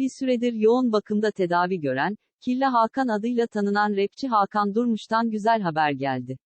Bir süredir yoğun bakımda tedavi gören, Killa Hakan adıyla tanınan rapçi Hakan Durmuş'tan güzel haber geldi.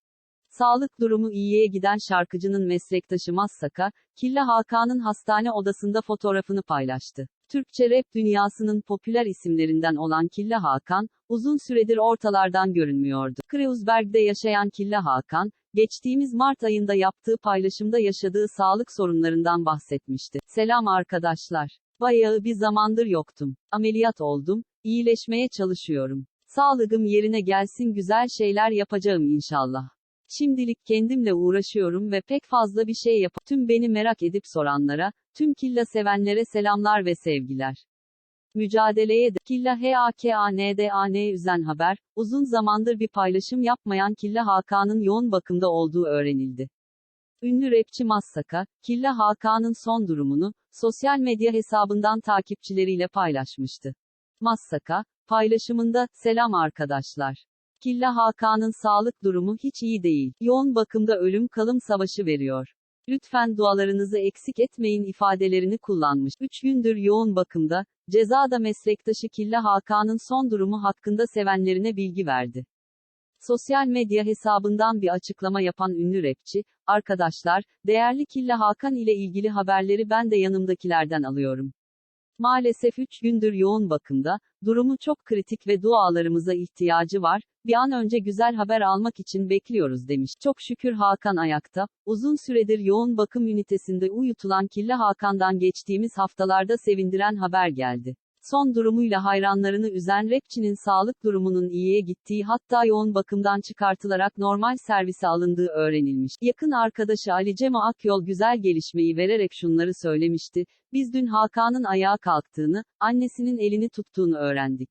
Sağlık durumu iyiye giden şarkıcının meslektaşı Massaka, Killa Hakan'ın hastane odasında fotoğrafını paylaştı. Türkçe rap dünyasının popüler isimlerinden olan Killa Hakan, uzun süredir ortalardan görünmüyordu. Kreuzberg'de yaşayan Killa Hakan, geçtiğimiz Mart ayında yaptığı paylaşımda yaşadığı sağlık sorunlarından bahsetmişti. Selam arkadaşlar. Bayağı bir zamandır yoktum. Ameliyat oldum, iyileşmeye çalışıyorum. Sağlığım yerine gelsin güzel şeyler yapacağım inşallah. Şimdilik kendimle uğraşıyorum ve pek fazla bir şey yap. Tüm beni merak edip soranlara, tüm Killa sevenlere selamlar ve sevgiler. Mücadeleye de Killa HAKANDAN üzen haber, uzun zamandır bir paylaşım yapmayan Killa Hakan'ın yoğun bakımda olduğu öğrenildi. Ünlü rapçi Massaka, Killa Hakan'ın son durumunu, sosyal medya hesabından takipçileriyle paylaşmıştı. Massaka, paylaşımında, selam arkadaşlar. Killa Hakan'ın sağlık durumu hiç iyi değil. Yoğun bakımda ölüm kalım savaşı veriyor. Lütfen dualarınızı eksik etmeyin ifadelerini kullanmış. 3 gündür yoğun bakımda, cezada meslektaşı Killa Hakan'ın son durumu hakkında sevenlerine bilgi verdi. Sosyal medya hesabından bir açıklama yapan ünlü rapçi, arkadaşlar, değerli Killa Hakan ile ilgili haberleri ben de yanımdakilerden alıyorum. Maalesef 3 gündür yoğun bakımda, durumu çok kritik ve dualarımıza ihtiyacı var, bir an önce güzel haber almak için bekliyoruz demiş. Çok şükür Hakan ayakta, uzun süredir yoğun bakım ünitesinde uyutulan Killa Hakan'dan geçtiğimiz haftalarda sevindiren haber geldi. Son durumuyla hayranlarını üzen rapçinin sağlık durumunun iyiye gittiği hatta yoğun bakımdan çıkartılarak normal servise alındığı öğrenilmiş. Yakın arkadaşı Ali Cemo Akyol güzel gelişmeyi vererek şunları söylemişti. Biz dün Hakan'ın ayağa kalktığını, annesinin elini tuttuğunu öğrendik.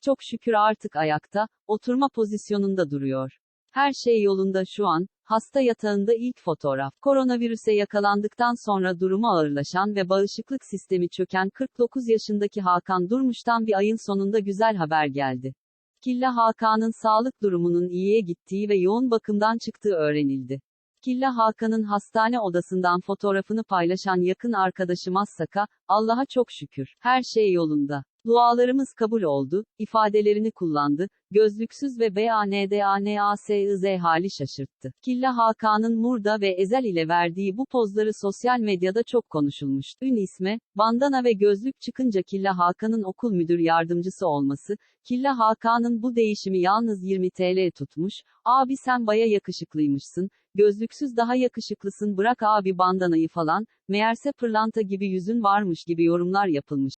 Çok şükür artık ayakta, oturma pozisyonunda duruyor. Her şey yolunda şu an, hasta yatağında ilk fotoğraf. Koronavirüse yakalandıktan sonra durumu ağırlaşan ve bağışıklık sistemi çöken 49 yaşındaki Hakan Durmuş'tan bir ayın sonunda güzel haber geldi. Killa Hakan'ın sağlık durumunun iyiye gittiği ve yoğun bakımdan çıktığı öğrenildi. Killa Hakan'ın hastane odasından fotoğrafını paylaşan yakın arkadaşı Massaka, Allah'a çok şükür, her şey yolunda. Dualarımız kabul oldu, ifadelerini kullandı, gözlüksüz ve BANDANASIZ hali şaşırttı. Killa Hakan'ın Murda ve Ezel ile verdiği bu pozları sosyal medyada çok konuşulmuş. Ün isme, bandana ve gözlük çıkınca Killa Hakan'ın okul müdür yardımcısı olması, Killa Hakan'ın bu değişimi yalnız 20 TL tutmuş, abi sen baya yakışıklıymışsın, gözlüksüz daha yakışıklısın bırak abi bandanayı falan, meğerse pırlanta gibi yüzün varmış gibi yorumlar yapılmış.